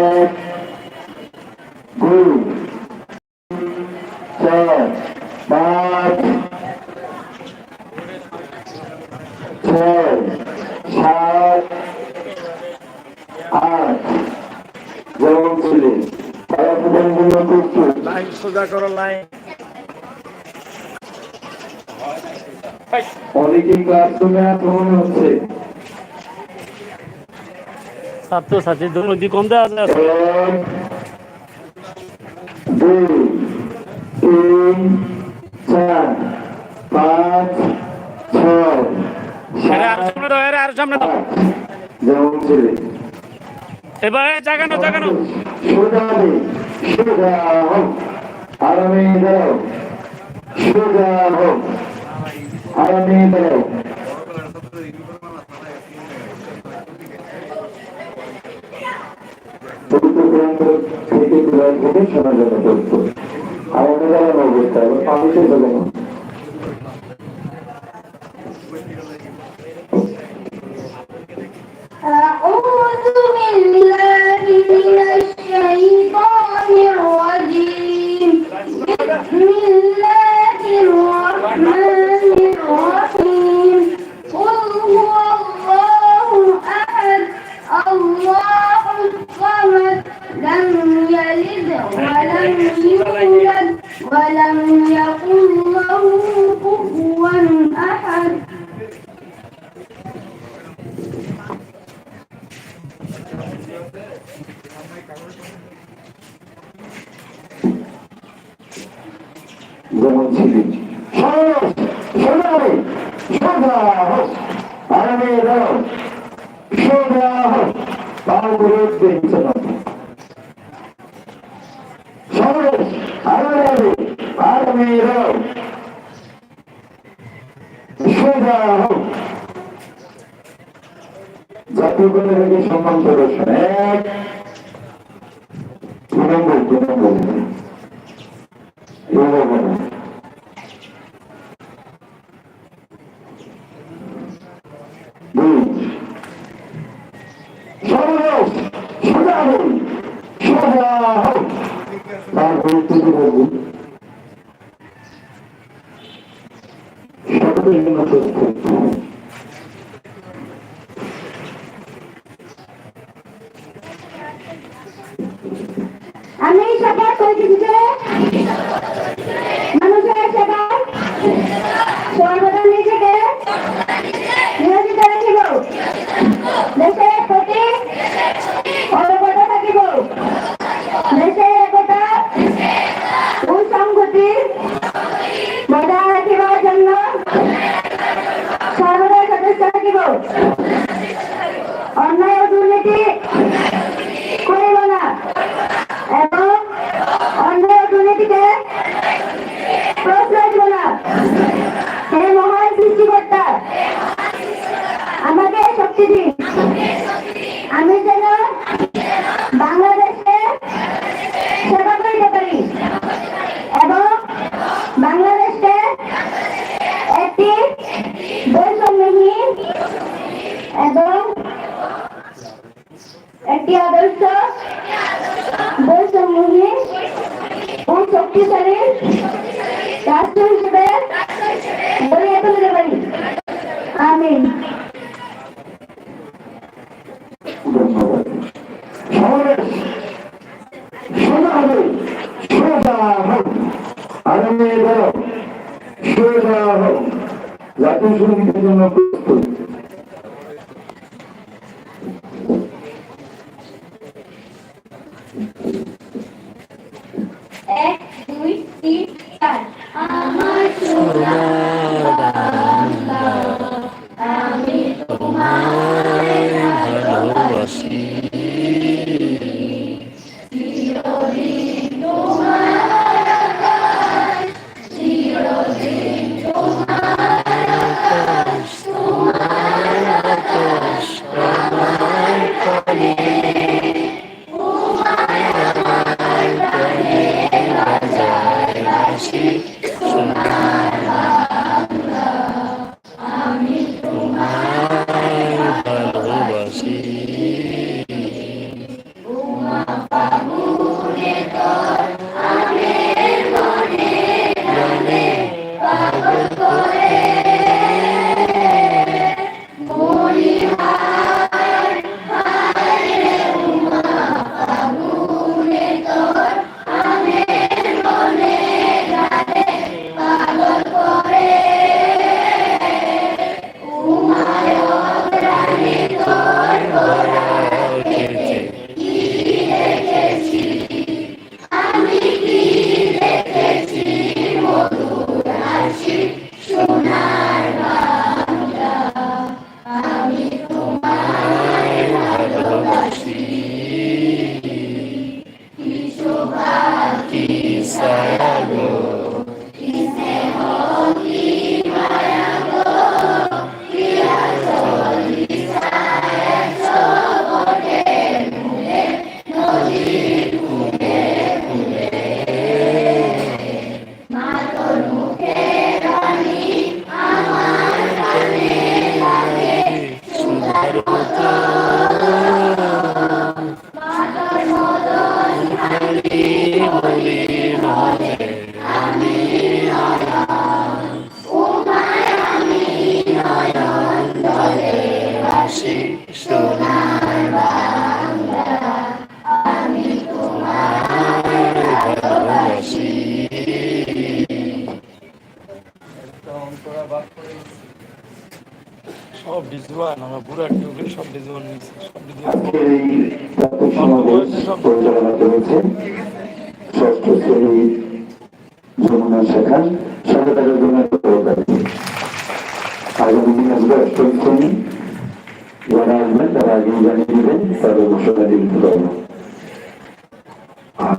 এক দুই চার পাঁচ ছয় সাত আট যেমন ছিলেন তারা জন্য প্রস্তুত লাইন সোজা করো লাইন অনেকেই ক্লাসরুমে আক্রমণ হচ্ছে ছাত্র ছাত্রী দুর্নীতি কম দেওয়া যায় দুই তিন চার পাঁচ ছয় আরে সামনে যেমন ছিলেন এবার জাগানো জাগানো সোজা হবে আরামে দাও সোজা হোক আরামে দাও পবিত্র কোরআন থেকে কোরআন থেকে শোনা যাবে তথ্য আরামে দাঁড়ানো অবস্থা এবং পানিতে চলে না أعوذ بالله من الشيطان الرجيم بسم الله الرحمن الرحيم قل هو الله أحد الله الصمد لم يلد ولم يولد ولم يكن له كفوا أحد যেমন ছিলেন সহজ সোজা হবে সোজা হোক আরামে দাও সোজা হোক পাও করে দেখছে দাও সোজা হোক জাতীয় সম্মান এক দু নম্বর দু নম্বর দু নম্বর দুই সর্বনাশ সোজা হই সোজা হোক তারপরে থেকে বলব সকলের জন্য প্রস্তুত আমি সবার করিতেছি যে মানুষের সেবা সর্বদা নিজেকে নিয়োজিত রাখিব দেশের প্রতি অবগত থাকিব দেশের একতা ও সংহতি বজায় রাখিবার জন্য সর্বদা সদস্য থাকিব অন্যায় ও দুর্নীতি করিব না এবং অন্যায় ও দুর্নীতিকে প্রশ্রয় দিব না হে মহান সৃষ্টিকর্তা আমাকে শক্তি দিন আমি যেন বাংলাদেশে সেবা করিতে পারি এবং বাংলাদেশকে একটি বৈষম্যহীন এবং একটি আদর্শ বৈষম্যহীন ও শক্তিশালী রাষ্ট্র হিসেবে গড়িয়ে তুলতে পারি আমিন ধন্যবাদ সমাবেশ সোজা হবে সোজা হোক আরামে দাও সোজা হোক জাতীয় সঙ্গীতের জন্য প্রস্তুত। এক দুই sério. ভিজুয়াল আমার বুড়া কেউ সব ভিজুয়াল নিয়েছে, সব এই পরিচালনা করেছে ষষ্ঠ শ্রেণি যমুনা শাখা সরকারের জন্য আগামী তারা আগেই জানিয়ে দিবেন তাদের ঘোষণা দিতে পারব।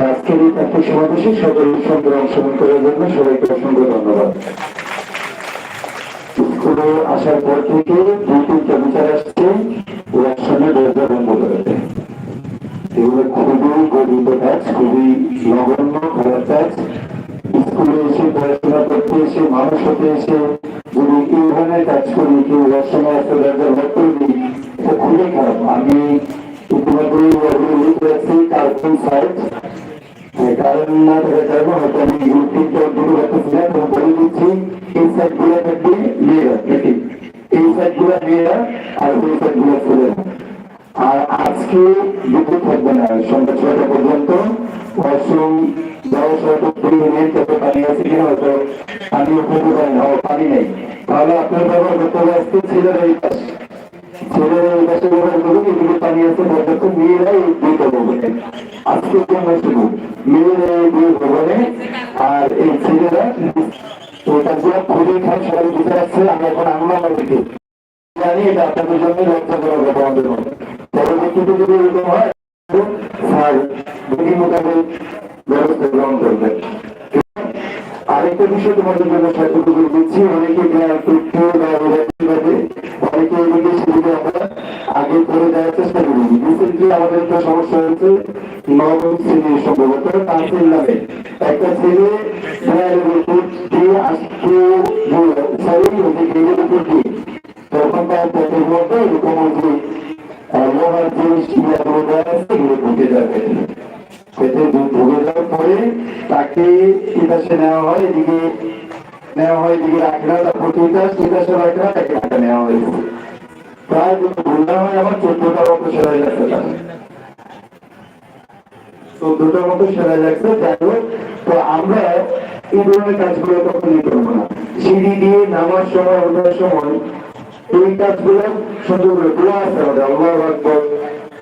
আজকের এই প্রাথমিক সমাবেশে সকল সঙ্গে অংশগ্রহণ করার জন্য সবাইকে অসংখ্য ধন্যবাদ। আসার পর থেকে দুই তিনটা বিচার আসছে ওর সঙ্গে দরজা বন্ধ করেছে এগুলো খুবই গরিব কাজ, খুবই নগণ্য খারাপ কাজ। স্কুলে এসে পড়াশোনা করতে এসে, মানুষ হতে এসে যদি এই ধরনের কাজ করি, কেউ সঙ্গে আসতে দরজা বন্ধ করে দিই, এটা খুবই খারাপ। আমি ইতিমধ্যে লিখে রাখছি কার্টুন সাইট। কারণ না থাকার কারণে হয়তো আমি তিনটা দুটো থাকবে না সন্ধ্যা ছয়টা পর্যন্ত ওয়াশরুম সময় ফ্রি নেই তবে পানি আছে কিনা হয়তো পানি উপরে পারেন ও পানি নেই তাহলে আপনার ব্যবহার করতে হবে আজকে ছেলেরা এই পাশে ছেলেরা এই পাশে ব্যবহার করুন এদিকে পানি আছে পর্যাপ্ত মেয়েরা এই ভবনে আজকে জন্য শুধু মেয়েরা এই দুই ভবনে আর এই ছেলেরা তো তারপরে খুবই খারাপ সবাই বুঝে রাখছে আমি এখন আনলাম আমার জানি এটা আপনাদের জন্য লক্ষ্য করা হবে আমাদের পরবর্তীতে যদি এরকম হয় বিধি ব্যবস্থা গ্রহণ করবেন আরেকটা বিষয় তোমাদের জন্য সাহায্য দিচ্ছি, অনেকে তথ্য বা ব্যক্তিগতে অনেকে এদিকে সেদিকে আমরা আগে করে দেওয়ার চেষ্টা করি। রিসেন্টলি আমাদের একটা সমস্যা হয়েছে, নবম শ্রেণির সম্ভবত তাসিল নামে। একটা ছেলে ভ্যানের আসতে সরি ওই গেটের তখন তার পেটের মধ্যে এরকম যে লোহার জিনিস যেগুলো দেওয়া আছে, এগুলো ঢুকে যাবে। পেটে ঢুকে যাওয়ার পরে তাকে তিতাসে নেওয়া হয়, এদিকে নেওয়া হয়, এদিকে রাখরা তারপর তিতাস তিতাসে রাখরা তাকে ঢাকা নেওয়া হয়েছে প্রায় যদি ভুলনা হয় আমার চোদ্দটার মতো সেলাই লাগছে তার। চোদ্দটার মতো সেলাই লাগছে, যাই হোক, তো আমরা এই ধরনের কাজগুলো কখনই করব না। সিঁড়ি দিয়ে নামার সময়, ওঠার সময় এই কাজগুলো সুন্দর দোয়া আছে আমাদের। আল্লাহ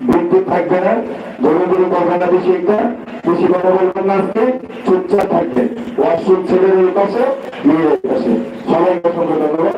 বিদ্যুৎ থাকবে না ধরে ধরে করবেন একটা, বেশি কথা বলবেন না আজকে, চুপচাপ থাকবেন। ওয়াশরুম ছেলেদের পাশে, মেয়েদের পাশে। সবাই অসংখ্য ধন্যবাদ।